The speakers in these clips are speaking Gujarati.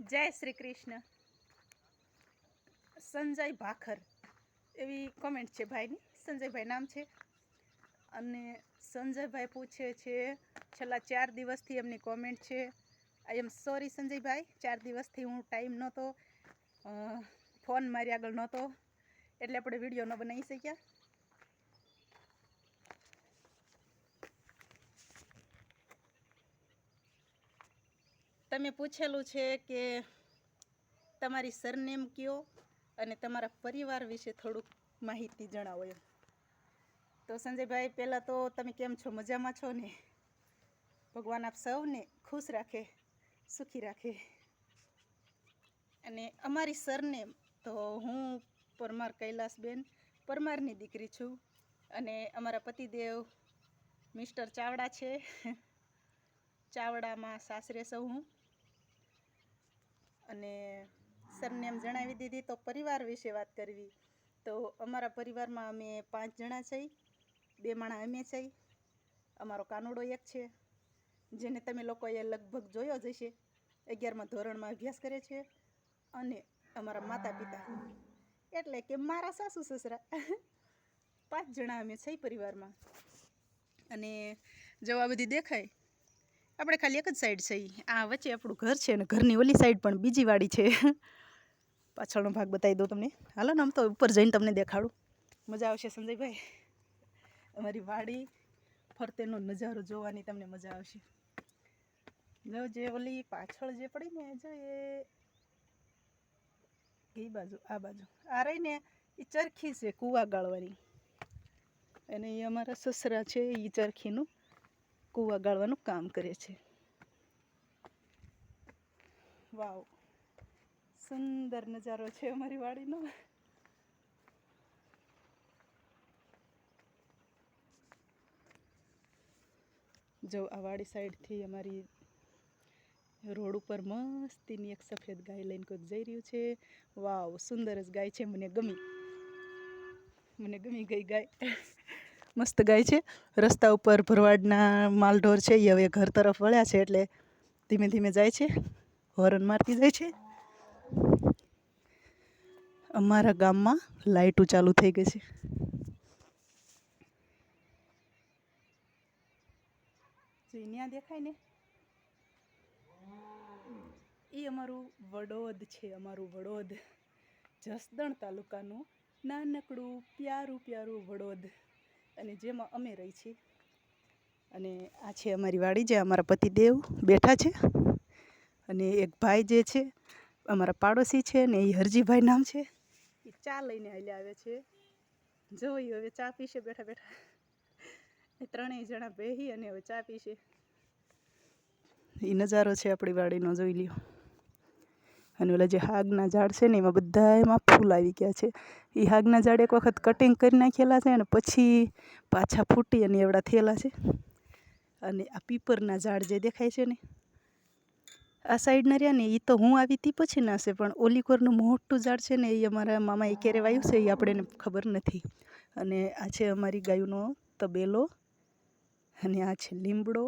જય શ્રી કૃષ્ણ. સંજય ભાખર. એવી કોમેન્ટ છે ભાઈની. સંજયભાઈ નામ છે. અને સંજયભાઈ પૂછે છે, છેલ્લા ચાર દિવસથી એમની કોમેન્ટ છે. આઈ એમ સોરી સંજયભાઈ, ચાર દિવસથી હું ટાઈમ નહોતો ફોન મારી આગળ નહોતો. એટલે આપણે વીડિયો ન બનાવી શક્યા. તમે પૂછેલું છે કે તમારી સરનેમ કયો અને તમારા પરિવાર વિશે થોડુંક માહિતી જણાવો એમ. તો સંજયભાઈ, પહેલાં તો તમે કેમ છો? મજામાં છો ને? ભગવાન આપ સૌને ખુશ રાખે, સુખી રાખે. અને અમારી સરનેમ તો હું પરમાર કૈલાસબેન, પરમારની દીકરી છું અને અમારા પતિદેવ મિસ્ટર ચાવડા છે. ચાવડામાં સાસરે સૌ હું. અને સરનેમ જણાવી દીધી, તો પરિવાર વિશે વાત કરવી. તો અમારા પરિવારમાં અમે પાંચ જણા છીએ, બે માણા અમે છીએ. અમારો કાનુડો એક છે, જેને તમે લોકોએ લગભગ જોયો જ હશે. અગિયારમાં ધોરણમાં અભ્યાસ કરે છે અને અમારા માતા પિતા એટલે કે મારા સાસુ, સસરા. પાંચ જણા અમે છીએ પરિવારમાં. અને જો આ બધી દેખાય આપણે ખાલી એક જ સાઈડ છે આ વચ્ચે આપણું ઘર છે અને ઘરની ઓલી સાઈડ પણ બીજી વાડી છે. પાછળનો ભાગ બતાવી દઉં તમને. હાલો ને આમ તો ઉપર જઈને તમને દેખાડું. મજા આવશે સંજયભાઈ. અમારી વાડી ફરતેનો નજારો જોવાની તમને મજા આવશે. જો જે ઓલી પાછળ જે પડી ને જો એ. એ બાજુ, આ બાજુ. આ રહી ને એ ચરખી છે કૂવા ગાળવાની. અને એ અમારા સસરા છે એ ચરખીનું. કૂવા ગાળવાનું કામ કરે છે. વાવ. સુંદર નજારો છે અમારી વાડીનો. જો આ વાડી સાઈડથી અમારી રોડ ઉપર મસ્તીની એક સફેદ ગાય લઈને કોઈક જઈ રહ્યું છે. વાવ, સુંદર જ ગાય છે. મને ગમી. મને ગમી ગઈ ગાય. મસ્ત ગાય છે. રસ્તા ઉપર ભરવાડના માલઢોર છે એ હવે ઘર તરફ વળ્યા છે એટલે ધીમે ધીમે જાય છે. હોરન મારતી જાય છે. અમારા ગામમાં લાઇટો ચાલુ થઈ ગઈ છે. ત્યાં દેખાય ને એ અમારું વડોદ છે, અમારું વડોદ. જસદણ તાલુકાનું નાનકડું પ્યારું પ્યારું વડોદ. અને જેમાં અમે રહી છીએ. અને આ છે અમારી વાડી, જે અમારા પતિદેવ બેઠા છે. અને એક ભાઈ જે છે, અમારા પાડોશી છે ને એ હરજીભાઈ નામ છે. એ ચા લઈને હાલ્યા આવે છે. જોઈએ હવે ચા પીશે, બેઠા બેઠા. એ ત્રણેય જણા બેહી અને હવે ચા પીશે. એ નજારો છે આપણી વાડીનો, જોઈ લ્યો. અને ઓલા જે હાગના ઝાડ છે ને, એમાં બધા એમાં ફૂલ આવી ગયા છે. એ હાગના ઝાડ એક વખત કટિંગ કરી નાખેલા છે અને પછી પાછા ફૂટી અને એવડા થયેલા છે. અને આ પીપરના ઝાડ જે દેખાય છે ને, આ સાઈડના રહ્યા ને એ તો હું આવી હતી પછી ના છે પણ ઓલીકોરનું મોટું ઝાડ છે ને એ અમારા મામા એ ક્યારે વાયું છે એ આપણે ખબર નથી. અને આ છે અમારી ગાયનો તબેલો, અને આ છે લીમડો.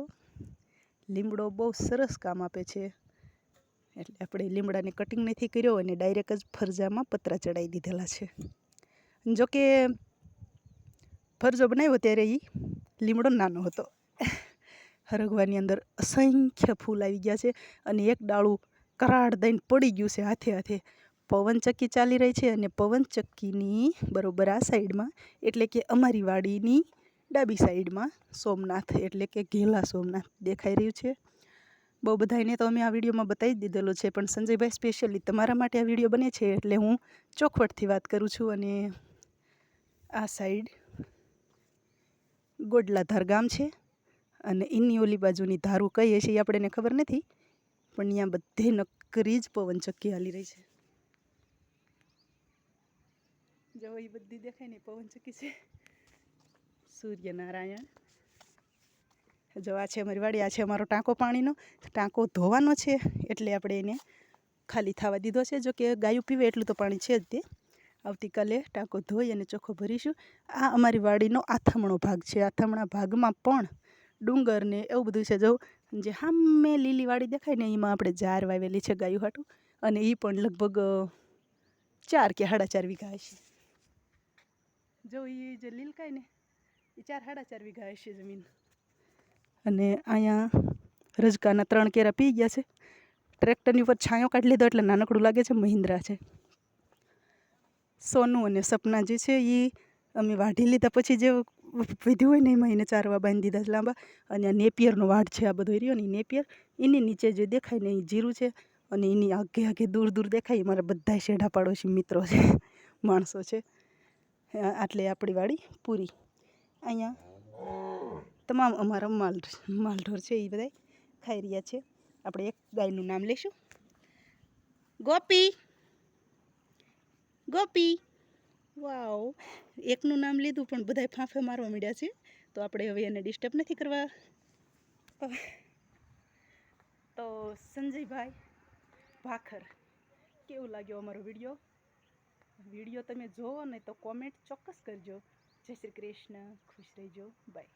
લીમડો બહુ સરસ કામ આપે છે. એટલે આપણે લીમડાને કટિંગ નથી કર્યો અને ડાયરેક્ટ જ ફરજામાં પતરા ચડાવી દીધેલા છે. જોકે ફરજો બનાવ્યો ત્યારે એ લીમડો નાનો હતો. હરગવાની અંદર અસંખ્ય ફૂલ આવી ગયા છે અને એક ડાળું કરાડ દઈને પડી ગયું છે હાથે હાથે. પવનચક્કી ચાલી રહી છે અને પવનચક્કીની બરોબર આ સાઈડમાં એટલે કે અમારી વાડીની ડાબી સાઈડમાં સોમનાથ એટલે કે ઘેલા સોમનાથ દેખાઈ રહ્યું છે. બહુ બધાને તો અમે આ વિડીયોમાં બતાવી દીધેલો છે, પણ સંજયભાઈ સ્પેશિયલી તમારા માટે આ વીડિયો બને છે એટલે હું ચોખવટથી વાત કરું છું અને આ સાઈડ ગોડલાધાર ગામ છે અને એની ઓલી બાજુની ધારું કહીએ છીએ એ આપણને ખબર નથી, પણ ત્યાં બધે નકરી જ પવનચક્કી હાલી રહી છે. જો એ બધી દેખાય ને પવનચક્કી છે. સૂર્યનારાયણ. જો આ છે અમારી વાડી, આ છે અમારો ટાંકો પાણીનો. ટાંકો ધોવાનો છે, એટલે આપણે એને ખાલી થવા દીધો છે. જો કે ગાયું પીવે એટલું તો પાણી છે જ તે. આવતીકાલે ટાંકો ધોઈ અને ચોખ્ખો ભરીશું. આ અમારી વાડીનો આથમણો ભાગ છે. આથમણા ભાગમાં પણ ડુંગર ને એવું બધું છે. જો જે હામે લીલી વાડી દેખાય ને, એમાં આપણે જાર વાવેલી છે ગાયું હાટું. અને એ પણ લગભગ ચાર કે સાડા ચાર વીઘા હશે. જો એ જે લીલકાય ને એ ચાર સાડા ચાર વીઘા હશે જમીન. અને અહીંયા રજકાના ત્રણ કેરા પી ગયા છે. ટ્રેક્ટરની ઉપર છાંયો કાઢી લીધો એટલે નાનકડું લાગે છે મહિન્દ્રા છે. સોનું અને સપના જે છે એ અમે વાઢી લીધા પછી જે વધ્યું હોય ને એમાં એને ચારવા બાંધી દીધા છે લાંબા. અને આ નેપિયરનો વાઢ છે આ બધો રહ્યો ને નેપિયર. એની નીચે જે દેખાય ને એ જીરું છે અને એની આગે આગે દૂર દૂર દેખાય. એ મારા બધા શેઢા પાડોશી મિત્રો છે, માણસો છે. આટલે આપણી વાડી પૂરી. અહીંયા તમામ અમારા માલ માલઢોર છે એ બધા ખાઈ રહ્યા છે. આપણે એક ગાયનું નામ લઈશું. ગોપી. ગોપી. વાવ. એકનું નામ લીધું પણ બધાય ફાંફે મારવા માંડ્યા છે. તો આપણે હવે એને ડિસ્ટર્બ નથી કરવા. તો સંજયભાઈ ભાખર, કેવું લાગ્યો અમારો વીડિયો? વીડિયો તમે જોવો ને તો કોમેન્ટ ચોક્કસ કરજો. જય શ્રી કૃષ્ણ. ખુશ રહેજો. બાય